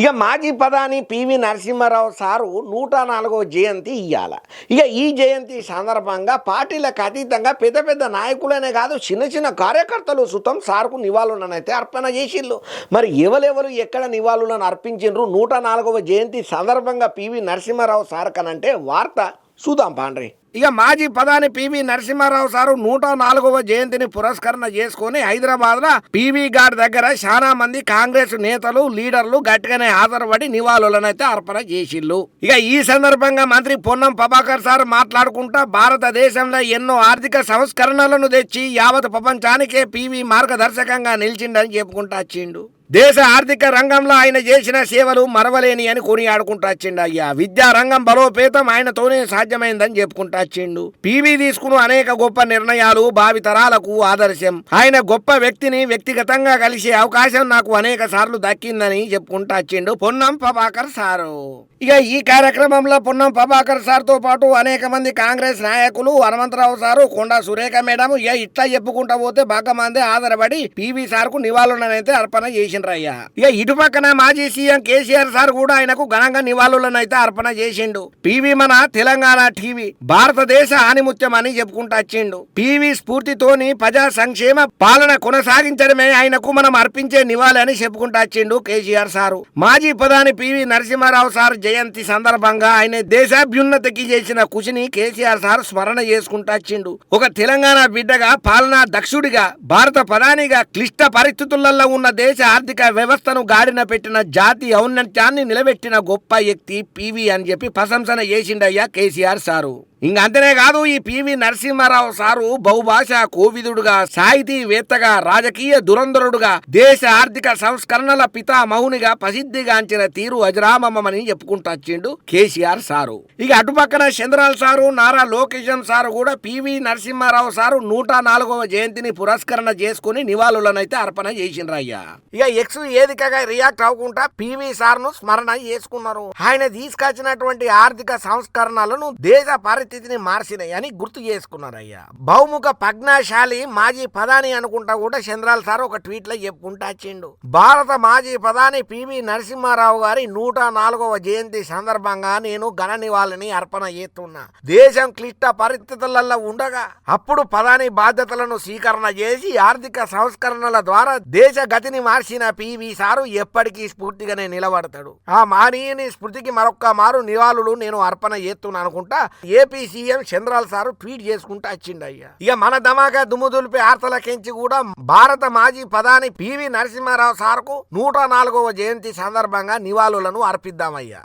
ఇక మాజీ ప్రధాని పివి నరసింహారావు సారు నూట నాలుగవ జయంతి ఇయ్యాల. ఇక ఈ జయంతి సందర్భంగా పార్టీలకు అతీతంగా పెద్ద పెద్ద నాయకులనే కాదు చిన్న చిన్న కార్యకర్తలు సుతం సార్కు నివాళులనైతే అర్పణ చేసిళ్ళు. మరి ఎవరెవరు ఎక్కడ నివాళులను అర్పించిండ్రు నూట నాలుగవ జయంతి సందర్భంగా పివి నరసింహారావు సార్ కనంటే వార్త. చూద్దాం పాండ్రి. ఇక మాజీ ప్రధాని పివి నరసింహారావు సారు నూట నాలుగవ జయంతిని పురస్కరణ చేసుకుని హైదరాబాద్లో పివి గారి దగ్గర చాలా మంది కాంగ్రెస్ నేతలు లీడర్లు గట్టిగానే హాజరుపడి నివాళులనైతే అర్పణ చేసిల్లు ఇక ఈ సందర్భంగా మంత్రి పొన్నం ప్రభాకర్ సార్ మాట్లాడుకుంటా భారతదేశంలో ఎన్నో ఆర్థిక సంస్కరణలను తెచ్చి యావత్ ప్రపంచానికే పివి మార్గదర్శకంగా నిలిచిండని చెప్పుకుంటా వచ్చిండు. దేశ ఆర్థిక రంగంలో ఆయన చేసిన సేవలు మరవలేని అని కొనియాడుకుంటూ వచ్చిండు అయ్యా. విద్యా రంగం బలోపేతం ఆయనతోనే సాధ్యమైందని చెప్పుకుంటూ వచ్చిండు. పీవీ తీసుకున్న అనేక గొప్ప నిర్ణయాలు భావితరాలకు ఆదర్శం. ఆయన గొప్ప వ్యక్తిని వ్యక్తిగతంగా కలిసే అవకాశం నాకు అనేక సార్లు దక్కిందని చెప్పుకుంటూ వచ్చిండు పొన్నం ప్రభాకర్ సారు. ఇక ఈ కార్యక్రమంలో పొన్నం ప్రభాకర్ సార్తో పాటు అనేక మంది కాంగ్రెస్ నాయకులు హనుమంతరావు సారు కొండా సురేఖ మేడం ఇక ఇట్లా చెప్పుకుంటా పోతే బాగా మంది ఆధారపడి పీవీ సార్కు నివాళులనైతే అర్పణ చేసిండ్రయ్యా. ఇక ఇటు పక్కన మాజీ సీఎం కేసీఆర్ సార్ కూడా ఆయనకు ఘనంగా నివాళులను అయితే అర్పణ చేసిండు. పివి మన తెలంగాణ టీవీ భారతదేశ ఆనిముత్యం అని చెప్పుకుంటూ వచ్చిండు. పివి స్ఫూర్తితోని ప్రజా సంక్షేమ పాలన కొనసాగించడమే ఆయనకు మనం అర్పించే నివాళి అని చెప్పుకుంటూ వచ్చిండు కేసీఆర్ సారు. మాజీ ప్రధాని పివి నరసింహారావు సార్ జయంతి సందర్భంగా ఆయన దేశాభ్యున్నతికి చేసిన కృషిని కేసీఆర్ సార్ స్మరణ చేసుకుంటూ వచ్చిండు. ఒక తెలంగాణ బిడ్డగా పాలనా దక్షుడిగా భారత ప్రధానిగా క్లిష్ట పరిస్థితులలో ఉన్న దేశ ఆర్థిక ఆర్థిక వ్యవస్థను గాడిన పెట్టిన జాతి ఔన్నత్యాన్ని నిలబెట్టిన గొప్ప వ్యక్తి పివి అని చెప్పి ప్రశంసన చేసిండయ్యా కేసీఆర్ సారు. ఇంక అంతనే కాదు ఈ పివి నరసింహారావు సారు బహుభాష కోవిదుడుగా సాహితీవేత్తగా రాజకీయ దురంధరుడుగా దేశ ఆర్థిక సంస్కరణల పితామహునిగా ప్రసిద్ధిగాంచిన తీరు అజరామమని చెప్పుకుంటూ వచ్చిండు కేసీఆర్ సారు. ఇక అటుపక్కన చంద్రాల్ సారు నారా లోకేశం సారు కూడా పివి నరసింహారావు సారు నూట నాలుగవ జయంతిని పురస్కరణ చేసుకుని నివాళులనైతే అర్పణ చేసిండ్రయ్యా. ఇక ఎక్స్ ఏదికగా రియాక్ట్ అవ్వకుండా పివి సార్ను స్మరణ చేసుకున్నారు. ఆయన తీసుకొచ్చినటువంటి ఆర్థిక సంస్కరణలను దేశ పరిస్థితిని మార్చినాయి అని గుర్తు చేసుకున్నారయ్యా. బహుముఖ ప్రజ్ఞాశాలి మాజీ ప్రధాని అనుకుంటా కూడా చంద్రాల్ సార్ ఒక ట్వీట్లో చెప్పుకుంటా వచ్చిండు. భారత మాజీ ప్రధాని పివి నరసింహారావు గారి నూట నాలుగవ జయంతి సందర్భంగా నేను ఘన నివాళిని అర్పణ చేస్తున్నా. దేశం క్లిష్ట పరిస్థితులలో ఉండగా అప్పుడు ప్రధాని బాధ్యతలను స్వీకరణ చేసి ఆర్థిక సంస్కరణల ద్వారా దేశ గతిని మార్చిన పివి సారు ఎప్పటికీ స్ఫూర్తిగానే నిలబడతాడు. ఆ మానీయుని స్మృతికి మరొక్క మారు నివాళులు నేను అర్పణ చేస్తున్నా అనుకుంటా. ఏపీ సీఎం చంద్రాల్ సారు ట్వీట్ చేసుకుంటూ వచ్చిండు అయ్యా ఇక మన దమాకా దుమ్ము దులిపి ఆర్తలకించి కూడా భారత మాజీ ప్రధాని పివి నరసింహారావు సార్కు నూట నాలుగవ జయంతి సందర్భంగా నివాళులను అర్పిద్దామయ్యా.